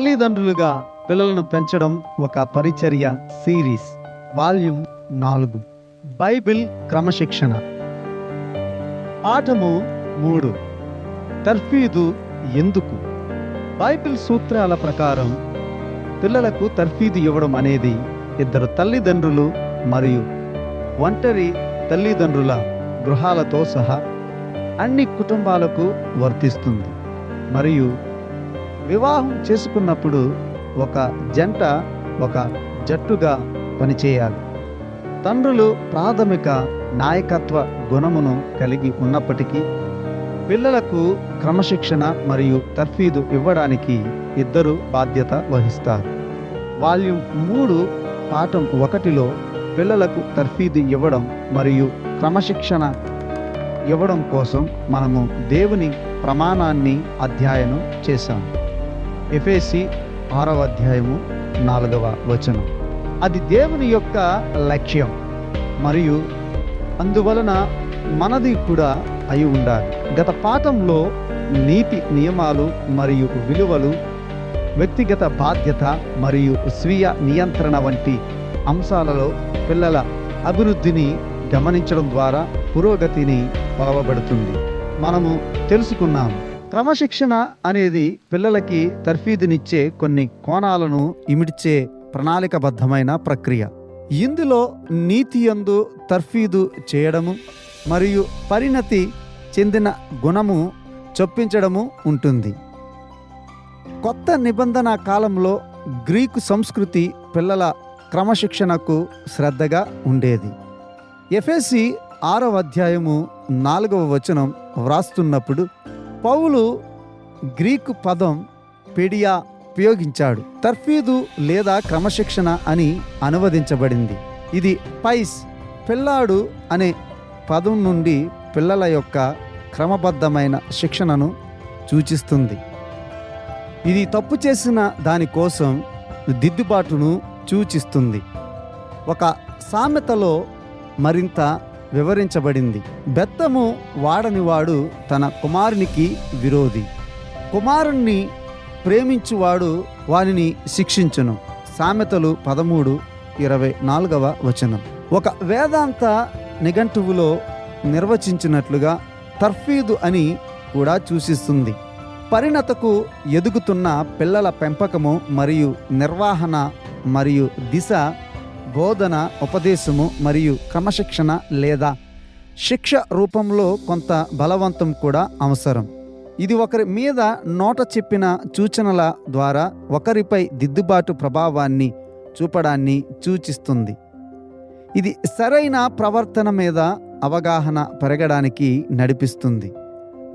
తల్లిదండ్రులుగా పిల్లలను పెంచడం ఒక పరిచర్య సిరీస్ వాల్యూమ్ నాలుగు. బైబిల్ క్రమశిక్షణ. పాఠము మూడు. తర్ఫీదు ఎందుకు? బైబిల్ సూత్రాల ప్రకారం పిల్లలకు తర్ఫీదు ఇవ్వడం అనేది ఇద్దరు తల్లిదండ్రులు మరియు ఒంటరి తల్లిదండ్రుల గృహాలతో సహా అన్ని కుటుంబాలకు వర్తిస్తుంది. మరియు వివాహం చేసుకున్నప్పుడు ఒక జంట ఒక జట్టుగా పనిచేయాలి. తండ్రులు ప్రాథమిక నాయకత్వ గుణమును కలిగి ఉన్నప్పటికీ పిల్లలకు క్రమశిక్షణ మరియు తర్ఫీదు ఇవ్వడానికి ఇద్దరు బాధ్యత వహిస్తారు. వాల్యూమ్ మూడు పాఠం ఒకటిలో పిల్లలకు తర్ఫీదు ఇవ్వడం మరియు క్రమశిక్షణ ఇవ్వడం కోసం మనము దేవుని ప్రమాణాన్ని అధ్యయనం చేశాము. ఎఫేసి ఆరవ అధ్యాయము నాలుగవ వచనం. అది దేవుని యొక్క లక్ష్యం మరియు అందువలన మనది కూడా అయి ఉండాలి. గత పాఠంలో నీతి నియమాలు మరియు విలువలు వ్యక్తిగత బాధ్యత మరియు స్వీయ నియంత్రణ వంటి అంశాలలో పిల్లల అభివృద్ధిని గమనించడం ద్వారా పురోగతిని కొలవబడుతుంది మనము తెలుసుకున్నాము క్రమశిక్షణ అనేది పిల్లలకి తర్ఫీదునిచ్చే కొన్ని కోణాలను ఇమిడ్చే ప్రణాళికబద్ధమైన ప్రక్రియ. ఇందులో నీతి యందు తర్ఫీదు చేయడము మరియు పరిణతి చెందిన గుణము చొప్పించడము ఉంటుంది. కొత్త నిబంధన కాలంలో గ్రీకు సంస్కృతి పిల్లల క్రమశిక్షణకు శ్రద్ధగా ఉండేది. ఎఫ్ఎసి ఆరవ అధ్యాయము నాలుగవ వచనం వ్రాస్తున్నప్పుడు పౌలు గ్రీకు పదం పెడియా ఉపయోగించాడు. తర్ఫీదు లేదా క్రమశిక్షణ అని అనువదించబడింది. ఇది పైస్ పిల్లాడు అనే పదం నుండి పిల్లల యొక్క క్రమబద్ధమైన శిక్షణను సూచిస్తుంది. ఇది తప్పు చేసిన దానికోసం దిద్దుబాటును సూచిస్తుంది. ఒక సామెతలో మరింత వివరించబడింది. బెత్తము వాడనివాడు తన కుమారునికి విరోధి. కుమారుణ్ణి ప్రేమించువాడు వానిని శిక్షించును. సామెతలు పదమూడు ఇరవై నాలుగవ వచనం. ఒక వేదాంత నిఘంటువులో నిర్వచించినట్లుగా తర్ఫీదు అని కూడా సూచిస్తుంది పరిణతకు ఎదుగుతున్న పిల్లల పెంపకము మరియు నిర్వహణ మరియు దిశ బోధన ఉపదేశము మరియు క్రమశిక్షణ లేదా శిక్ష రూపంలో కొంత బలవంతం కూడా అవసరం. ఇది ఒకరి మీద నోట చెప్పిన సూచనల ద్వారా ఒకరిపై దిద్దుబాటు ప్రభావాన్ని చూపడాన్ని సూచిస్తుంది. ఇది సరైన ప్రవర్తన మీద అవగాహన పెరగడానికి నడిపిస్తుంది.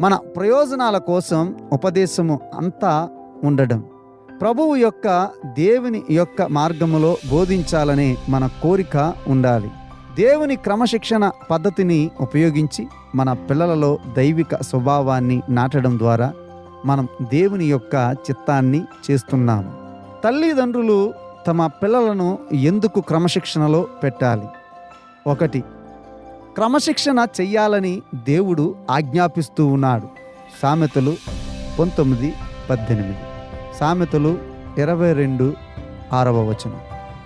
మన ప్రయోజనాల కోసం ఉపదేశము అంతా ఉండడం. ప్రభువు యొక్క దేవుని యొక్క మార్గములో బోధించాలనే మన కోరిక ఉండాలి. దేవుని క్రమశిక్షణ పద్ధతిని ఉపయోగించి మన పిల్లలలో దైవిక స్వభావాన్ని నాటడం ద్వారా మనం దేవుని యొక్క చిత్తాన్ని చేస్తున్నాము. తల్లిదండ్రులు తమ పిల్లలను ఎందుకు క్రమశిక్షణలో పెట్టాలి? ఒకటి క్రమశిక్షణ చెయ్యాలని దేవుడు ఆజ్ఞాపిస్తూ ఉన్నాడు. సామెతలు పంతొమ్మిది పద్దెనిమిది. సామెతలు ఇరవై రెండు ఆరవ వచనం.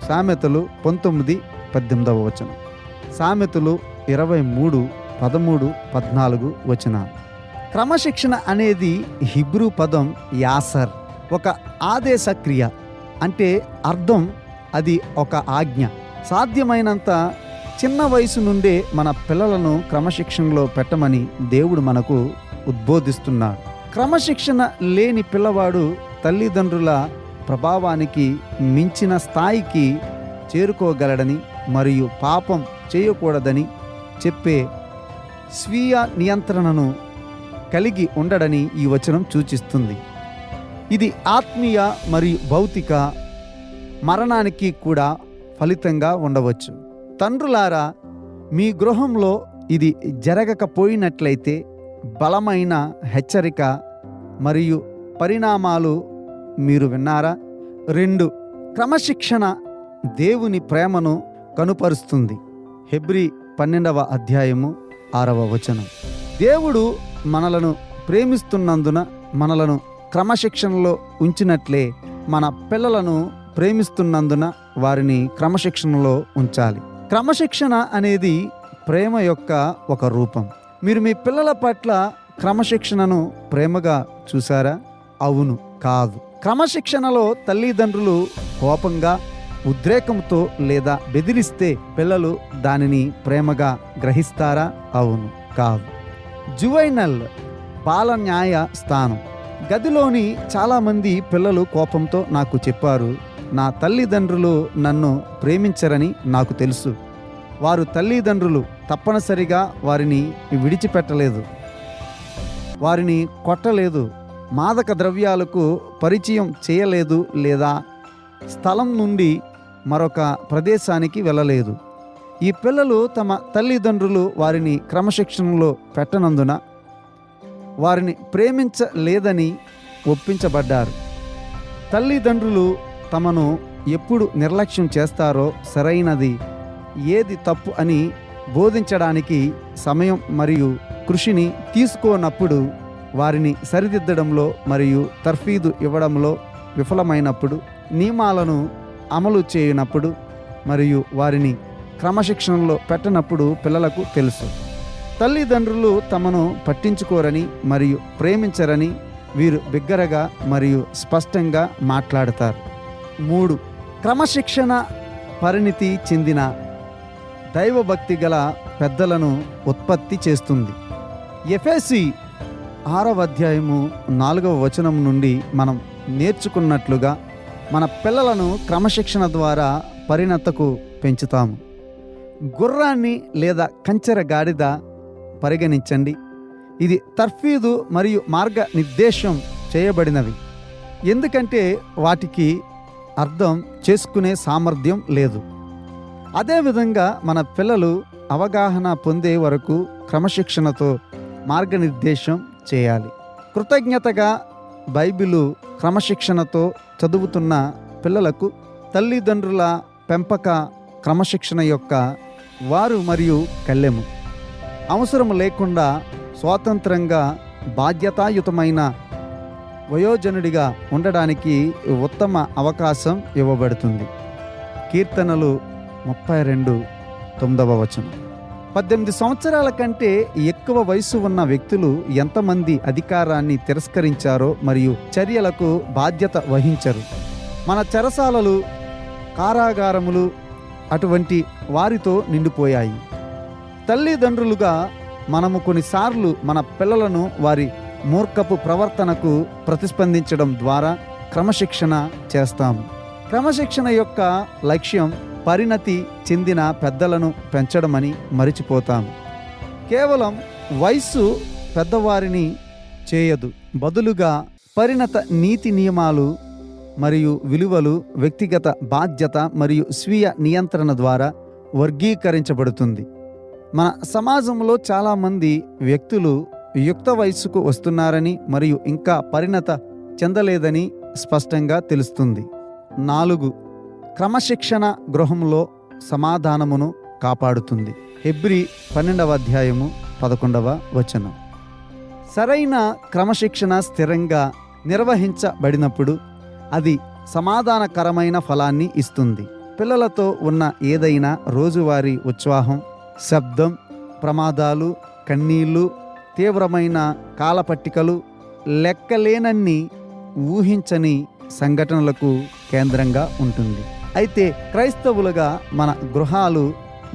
సామెతలు పంతొమ్మిది పద్దెనిమిదవ వచనం. సామెతలు ఇరవై మూడు పదమూడు పద్నాలుగు వచనాలు. క్రమశిక్షణ అనేది హిబ్రూ పదం యాసర్ ఒక ఆదేశ క్రియ. అంటే అర్థం అది ఒక ఆజ్ఞ. సాధ్యమైనంత చిన్న వయసు నుండే మన పిల్లలను క్రమశిక్షణలో పెట్టమని దేవుడు మనకు ఉద్బోధిస్తున్నాడు. క్రమశిక్షణ లేని పిల్లవాడు తల్లిదండ్రుల ప్రభావానికి మించిన స్థాయికి చేరుకోగలడని మరియు పాపం చేయకూడదని చెప్పే స్వీయ నియంత్రణను కలిగి ఉండడని ఈ వచనం సూచిస్తుంది. ఇది ఆత్మీయ మరియు భౌతిక మరణానికి కూడా ఫలితంగా ఉండవచ్చు. తండ్రులారా మీ గృహంలో ఇది జరగకపోయినట్లయితే బలమైన హెచ్చరిక మరియు పరిణామాలు మీరు విన్నారా? రెండు క్రమశిక్షణ దేవుని ప్రేమను కనుపరుస్తుంది. హెబ్రి పన్నెండవ అధ్యాయము ఆరవ వచనం. దేవుడు మనలను ప్రేమిస్తున్నందున మనలను క్రమశిక్షణలో ఉంచినట్లే మన పిల్లలను ప్రేమిస్తున్నందున వారిని క్రమశిక్షణలో ఉంచాలి. క్రమశిక్షణ అనేది ప్రేమ యొక్క ఒక రూపం. మీరు మీ పిల్లల పట్ల క్రమశిక్షణను ప్రేమగా చూసారా? అవును కాదు. క్రమశిక్షణలో తల్లిదండ్రులు కోపంగా ఉద్రేకంతో లేదా బెదిరిస్తే పిల్లలు దానిని ప్రేమగా గ్రహిస్తారా? అవును కాదు జువైనల్ బాల న్యాయ స్థానం. గదిలోని చాలామంది పిల్లలు కోపంతో నాకు చెప్పారు నా తల్లిదండ్రులు నన్ను ప్రేమించరని నాకు తెలుసు. వారు తల్లిదండ్రులు తప్పనిసరిగా వారిని విడిచిపెట్టలేదు. వారిని కొట్టలేదు. మాదక ద్రవ్యాలకు పరిచయం చేయలేదు లేదా స్థలం నుండి మరొక ప్రదేశానికి వెళ్ళలేదు. ఈ పిల్లలు తమ తల్లిదండ్రులు వారిని క్రమశిక్షణలో పెట్టనందున వారిని ప్రేమించలేదని ఒప్పించబడ్డారు. తల్లిదండ్రులు తమను ఎప్పుడు నిర్లక్ష్యం చేస్తారో సరైనది ఏది తప్పు అని బోధించడానికి సమయం మరియు కృషిని తీసుకోనప్పుడు వారిని సరిదిద్దడంలో మరియు తర్ఫీదు ఇవ్వడంలో విఫలమైనప్పుడు నియమాలను అమలు చేయనప్పుడు మరియు వారిని క్రమశిక్షణలో పెట్టనప్పుడు పిల్లలకు తెలుసు. తల్లిదండ్రులు తమను పట్టించుకోరని మరియు ప్రేమించరని వీరు బిగ్గరగా మరియు స్పష్టంగా మాట్లాడతారు. మూడు క్రమశిక్షణ పరిణితి చెందిన దైవభక్తి గల పెద్దలను ఉత్పత్తి చేస్తుంది. ఎఫ్ఎసి ఆరవ అధ్యాయము నాలుగవ వచనం నుండి మనం నేర్చుకున్నట్లుగా మన పిల్లలను క్రమశిక్షణ ద్వారా పరిణతకు పెంచుతాము. గుర్రాన్ని లేదా కంచెర గాడిద పరిగణించండి. ఇది తర్ఫీదు మరియు మార్గ నిర్దేశం చేయబడినవి. ఎందుకంటే వాటికి అర్థం చేసుకునే సామర్థ్యం లేదు. అదేవిధంగా మన పిల్లలు అవగాహన పొందే వరకు క్రమశిక్షణతో మార్గనిర్దేశం చేయాలి. కృతజ్ఞతగా బైబిలు క్రమశిక్షణతో చదువుతున్న పిల్లలకు తల్లిదండ్రుల పెంపక క్రమశిక్షణ యొక్క వారు మరియు కళ్ళెము. అవసరం లేకుండా స్వాతంత్రంగా బాధ్యతాయుతమైన వయోజనుడిగా ఉండడానికి ఉత్తమ అవకాశం ఇవ్వబడుతుంది. కీర్తనలు ముప్పై రెండు తొమ్మిదవ వచనం. పద్దెనిమిది సంవత్సరాల కంటే ఎక్కువ వయసు ఉన్న వ్యక్తులు ఎంతమంది అధికారాన్ని తిరస్కరించారో మరియు చర్యలకు బాధ్యత వహించరు. మన చెరసాలలు కారాగారములు అటువంటి వారితో నిండిపోయాయి. తల్లిదండ్రులుగా మనము కొన్నిసార్లు మన పిల్లలను వారి మూర్ఖపు ప్రవర్తనకు ప్రతిస్పందించడం ద్వారా క్రమశిక్షణ చేస్తాము. క్రమశిక్షణ యొక్క లక్ష్యం పరిణతి చెందిన పెద్దలను పెంచడమని మరిచిపోతాము కేవలం వయస్సు పెద్దవారిని చేయదు. బదులుగా పరిణత నీతి నియమాలు మరియు విలువలు వ్యక్తిగత బాధ్యత మరియు స్వీయ నియంత్రణ ద్వారా వర్గీకరించబడుతుంది. మన సమాజంలో చాలామంది వ్యక్తులు యుక్త వయస్సుకు వస్తున్నారని మరియు ఇంకా పరిణత చెందలేదని స్పష్టంగా తెలుస్తుంది. నాలుగు క్రమశిక్షణ గృహంలో సమాధానమును కాపాడుతుంది. హెబ్రి పన్నెండవ అధ్యాయము పదకొండవ వచనం. సరైన క్రమశిక్షణ స్థిరంగా నిర్వహించబడినప్పుడు అది సమాధానకరమైన ఫలాన్ని ఇస్తుంది. పిల్లలతో ఉన్న ఏదైనా రోజువారీ ఉత్సాహం శబ్దం ప్రమాదాలు కన్నీళ్ళు తీవ్రమైన కాలపట్టికలు లెక్కలేనన్ని ఊహించని సంఘటనలకు కేంద్రంగా ఉంటుంది. అయితే క్రైస్తవులుగా మన గృహాలు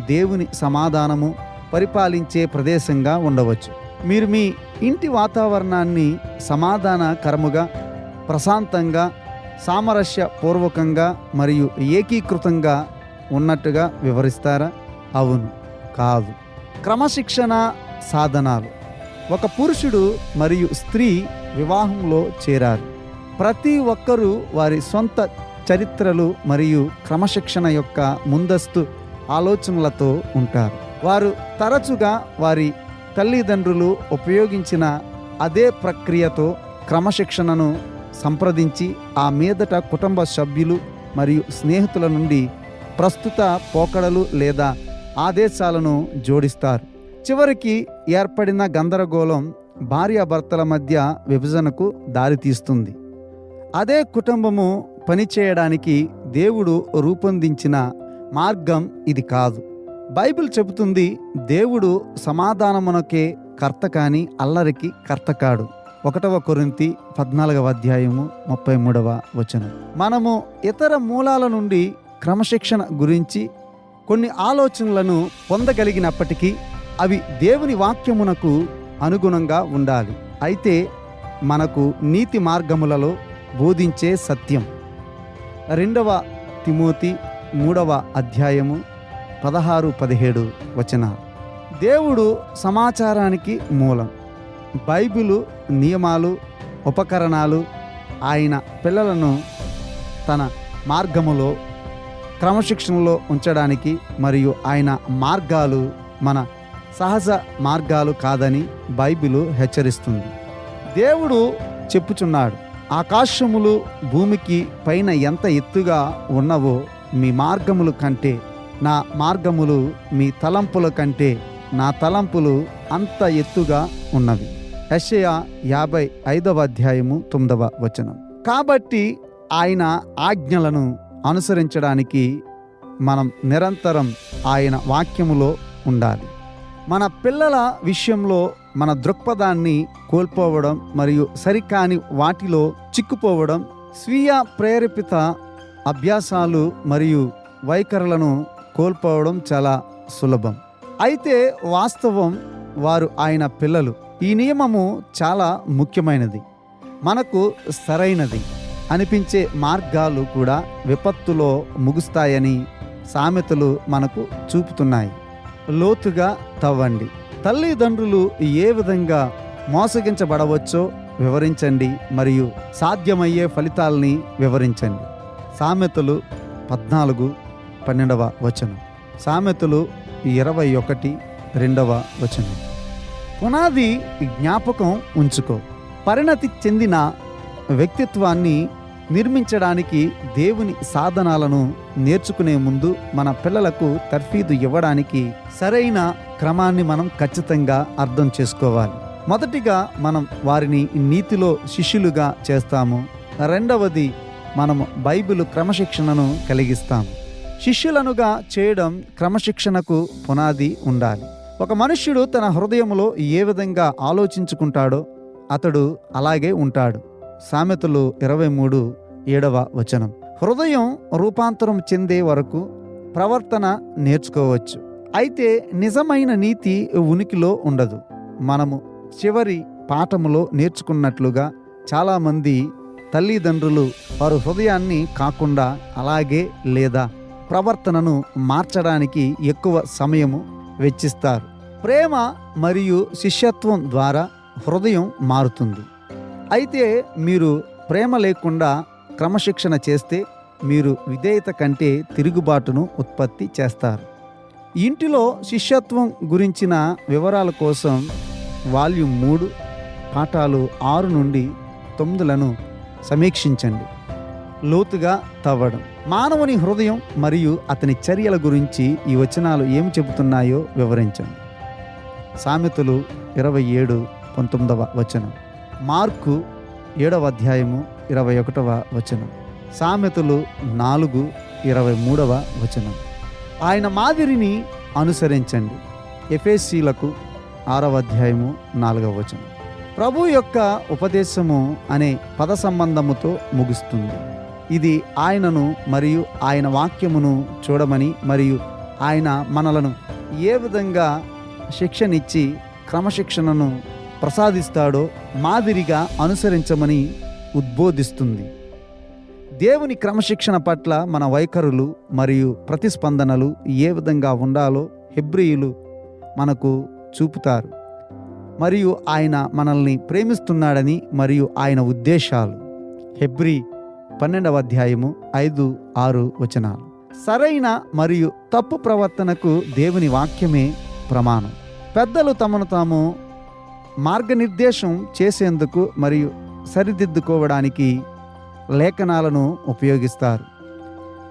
దేవుని సమాధానము పరిపాలించే ప్రదేశంగా ఉండవచ్చు. మీరు మీ ఇంటి వాతావరణాన్ని సమాధానకరముగా ప్రశాంతంగా సామరస్యపూర్వకంగా మరియు ఏకీకృతంగా ఉన్నట్టుగా వివరిస్తారా? అవును కాదు. క్రమశిక్షణ సాధనాలు. ఒక పురుషుడు మరియు స్త్రీ వివాహంలో చేరారు. ప్రతి ఒక్కరూ వారి సొంత చరిత్రలు మరియు క్రమశిక్షణ యొక్క ముందస్తు ఆలోచనలతో ఉంటారు. వారు తరచుగా వారి తల్లిదండ్రులు ఉపయోగించిన అదే ప్రక్రియతో క్రమశిక్షణను సంప్రదించి ఆ మీదట కుటుంబ సభ్యులు మరియు స్నేహితుల నుండి ప్రస్తుత పోకడలు లేదా ఆదేశాలను జోడిస్తారు. చివరికి ఏర్పడిన గందరగోళం భార్యాభర్తల మధ్య విభజనకు దారితీస్తుంది. అదే కుటుంబము పనిచేయడానికి దేవుడు రూపొందించిన మార్గం ఇది కాదు. బైబిల్ చెబుతుంది దేవుడు సమాధానమునకే కర్త కాని అల్లరికి కర్త కాడు. ఒకటవ కొరింతి పద్నాలుగవ అధ్యాయము ముప్పై మూడవ వచనం. మనము ఇతర మూలాల నుండి క్రమశిక్షణ గురించి కొన్ని ఆలోచనలను పొందగలిగినప్పటికీ అవి దేవుని వాక్యమునకు అనుగుణంగా ఉండాలి. అయితే మనకు నీతి మార్గములలో బోధించే సత్యం రెండవ తిమోతి మూడవ అధ్యాయము పదహారు పదిహేడు వచనాలు. దేవుడు సమాచారానికి మూలం. బైబిలు నియమాలు ఉపకరణాలు ఆయన పిల్లలను తన మార్గములో క్రమశిక్షణలో ఉంచడానికి మరియు ఆయన మార్గాలు మన సహజ మార్గాలు కాదని బైబిలు హెచ్చరిస్తుంది. దేవుడు చెప్పుచున్నాడు ఆకాశములు భూమికి పైన ఎంత ఎత్తుగా ఉన్నవో మీ మార్గములు కంటే నా మార్గములు మీ తలంపుల కంటే నా తలంపులు అంత ఎత్తుగా ఉన్నవి. యెషయా యాభై ఐదవ అధ్యాయము తొమ్మిదవ వచనం. కాబట్టి ఆయన ఆజ్ఞలను అనుసరించడానికి మనం నిరంతరం ఆయన వాక్యములో ఉండాలి. మన పిల్లల విషయంలో మన దృక్పథాన్ని కోల్పోవడం మరియు సరికాని వాటిలో చిక్కుపోవడం స్వీయ ప్రేరేపిత అభ్యాసాలు మరియు వైఖరులను కోల్పోవడం చాలా సులభం. అయితే వాస్తవం వారు ఆయన పిల్లలు. ఈ నియమము చాలా ముఖ్యమైనది. మనకు సరైనది అనిపించే మార్గాలు కూడా విపత్తులో ముగుస్తాయని సామెతలు మనకు చూపుతున్నాయి. లోతుగా తవ్వండి. తల్లిదండ్రులు ఏ విధంగా మోసగించబడవచ్చో వివరించండి మరియు సాధ్యమయ్యే ఫలితాల్ని వివరించండి. సామెతలు పద్నాలుగు పన్నెండవ వచనం. సామెతలు ఇరవై ఒకటి రెండవ వచనం. పునాది జ్ఞాపకం ఉంచుకో. పరిణతి చెందిన వ్యక్తిత్వాన్ని నిర్మించడానికి దేవుని సాధనాలను నేర్చుకునే ముందు మన పిల్లలకు తర్ఫీదు ఇవ్వడానికి సరైన క్రమాన్ని మనం ఖచ్చితంగా అర్థం చేసుకోవాలి. మొదటిగా మనం వారిని నీతిలో శిష్యులుగా చేస్తాము. రెండవది మనం బైబిల్ క్రమశిక్షణను కలిగిస్తాం. శిష్యులనుగా చేయడం క్రమశిక్షణకు పునాది ఉండాలి. ఒక మనుష్యుడు తన హృదయంలో ఏ విధంగా ఆలోచించుకుంటాడో అతడు అలాగే ఉంటాడు. సామెతలు ఇరవై మూడు ఏడవ వచనం. హృదయం రూపాంతరం చెందే వరకు ప్రవర్తన నేర్చుకోవచ్చు. అయితే నిజమైన నీతి ఉనికిలో ఉండదు. మనము చివరి పాఠములో నేర్చుకున్నట్లుగా చాలామంది తల్లిదండ్రులు వారు హృదయాన్ని కాకుండా అలాగే లేదా ప్రవర్తనను మార్చడానికి ఎక్కువ సమయము వెచ్చిస్తారు. ప్రేమ మరియు శిష్యత్వం ద్వారా హృదయం మారుతుంది. అయితే మీరు ప్రేమ లేకుండా క్రమశిక్షణ చేస్తే మీరు విధేయత కంటే తిరుగుబాటును ఉత్పత్తి చేస్తారు. ఇంటిలో శిష్యత్వం గురించిన వివరాల కోసం వాల్యూమ్ మూడు పాఠాలు ఆరు నుండి తొమ్మిదిలను సమీక్షించండి. లోతుగా తవ్వడం. మానవుని హృదయం మరియు అతని చర్యల గురించి ఈ వచనాలు ఏమి చెబుతున్నాయో వివరించండి. సామెతలు ఇరవై ఏడు పంతొమ్మిదవ వచనం. మార్కు ఏడవ అధ్యాయము ఇరవై ఒకటవ వచనం. సామెతలు నాలుగు ఇరవై మూడవ వచనం. ఆయన మాదిరిని అనుసరించండి. ఎఫ్ఎస్సీలకు ఆరవ అధ్యాయము నాలుగవ వచనం. ప్రభు యొక్క ఉపదేశము అనే పద సంబంధముతో ముగుస్తుంది. ఇది ఆయనను మరియు ఆయన వాక్యమును చూడమని మరియు ఆయన మనలను ఏ విధంగా శిక్షనిచ్చి క్రమశిక్షణను ప్రసాదిస్తాడో మాదిరిగా అనుసరించమని ఉద్బోధిస్తుంది. దేవుని క్రమశిక్షణ పట్ల మన వైఖరులు మరియు ప్రతిస్పందనలు ఏ విధంగా ఉండాలో హెబ్రియులు మనకు చూపుతారు. మరియు ఆయన మనల్ని ప్రేమిస్తున్నాడని మరియు ఆయన ఉద్దేశాలు. హెబ్రి పన్నెండవ అధ్యాయము ఐదు ఆరు వచనాలు. సరైన మరియు తప్పు ప్రవర్తనకు దేవుని వాక్యమే ప్రమాణం. పెద్దలు తమను తాము మార్గనిర్దేశం చేసేందుకు మరియు సరిదిద్దుకోవడానికి లేఖనాలను ఉపయోగిస్తారు.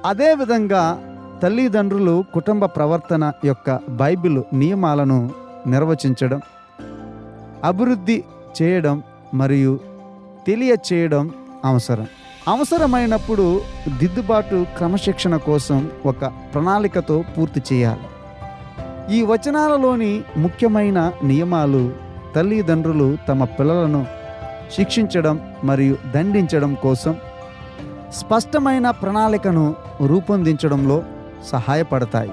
అదేవిధంగా తల్లిదండ్రులు కుటుంబ ప్రవర్తన యొక్క బైబిల్ నియమాలను నిర్వచించడం అభివృద్ధి చేయడం మరియు తెలియచేయడం అవసరం. అవసరమైనప్పుడు దిద్దుబాటు క్రమశిక్షణ కోసం ఒక ప్రణాళికతో పూర్తి చేయాలి. ఈ వచనాలలోని ముఖ్యమైన నియమాలు తల్లిదండ్రులు తమ పిల్లలను శిక్షించడం మరియు దండించడం కోసం స్పష్టమైన ప్రణాళికను రూపొందించడంలో సహాయపడతాయి.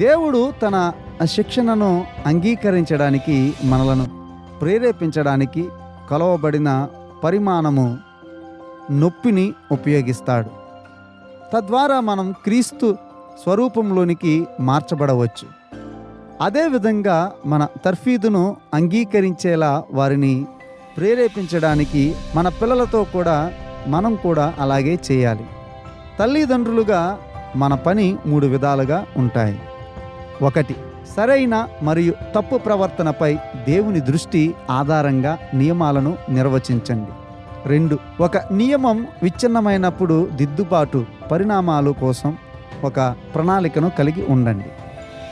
దేవుడు తన శిక్షణను అంగీకరించడానికి మనలను ప్రేరేపించడానికి కొలవబడిన పరిమాణము నొప్పిని ఉపయోగిస్తాడు. తద్వారా మనం క్రీస్తు స్వరూపంలోనికి మార్చబడవచ్చు. అదేవిధంగా మన తర్ఫీదును అంగీకరించేలా వారిని ప్రేరేపించడానికి మన పిల్లలతో కూడా మనం కూడా అలాగే చేయాలి. తల్లిదండ్రులుగా మన పని మూడు విధాలుగా ఉంటాయి. ఒకటి సరైన మరియు తప్పు ప్రవర్తనపై దేవుని దృష్టి ఆధారంగా నియమాలను నిర్వచించండి. రెండు ఒక నియమం విచ్ఛిన్నమైనప్పుడు దిద్దుబాటు పరిణామాలు కోసం ఒక ప్రణాళికను కలిగి ఉండండి.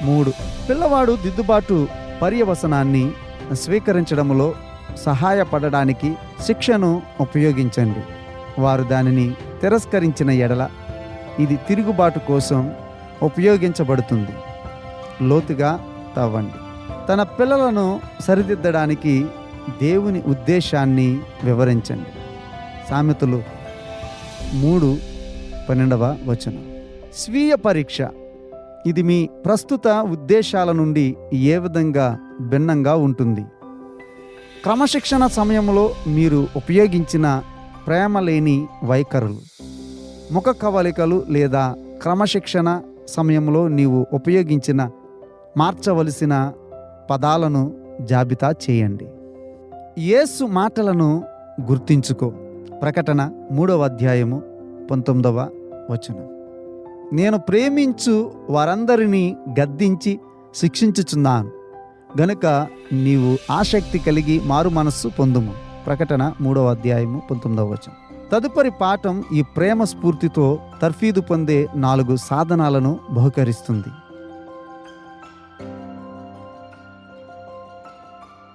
మూడు. పిల్లవాడు దిద్దుబాటు పర్యవసనాన్ని స్వీకరించడంలో సహాయపడడానికి శిక్షను ఉపయోగించండి. వారు దానిని తిరస్కరించిన ఎడల ఇది తిరుగుబాటు కోసం ఉపయోగించబడుతుంది. లోతుగా తవ్వండి. తన పిల్లలను సరిదిద్దడానికి దేవుని ఉద్దేశాన్ని వివరించండి. సామెతలు మూడు పన్నెండవ వచనం. స్వీయ పరీక్ష ఇది మీ ప్రస్తుత ఉద్దేశాల నుండి ఏ విధంగా భిన్నంగా ఉంటుంది? క్రమశిక్షణ సమయంలో మీరు ఉపయోగించిన ప్రేమ లేని వైఖరులు ముఖ కవలికలు లేదా క్రమశిక్షణ సమయంలో నీవు ఉపయోగించిన మార్చవలసిన పదాలను జాబితా చేయండి. యేసు మాటలను గుర్తించుకో. ప్రకటన మూడవ అధ్యాయము పంతొమ్మిదవ వచనం. నేను ప్రేమించు వారందరినీ గద్దించి శిక్షించుచున్నాను. గనుక నీవు ఆసక్తి కలిగి మారు మనస్సు పొందుము. ప్రకటన మూడవ అధ్యాయము పంతొమ్మిదవ వచనం. తదుపరి పాఠం ఈ ప్రేమ స్ఫూర్తితో తర్ఫీదు పొందే నాలుగు సాధనాలను బహుకరిస్తుంది.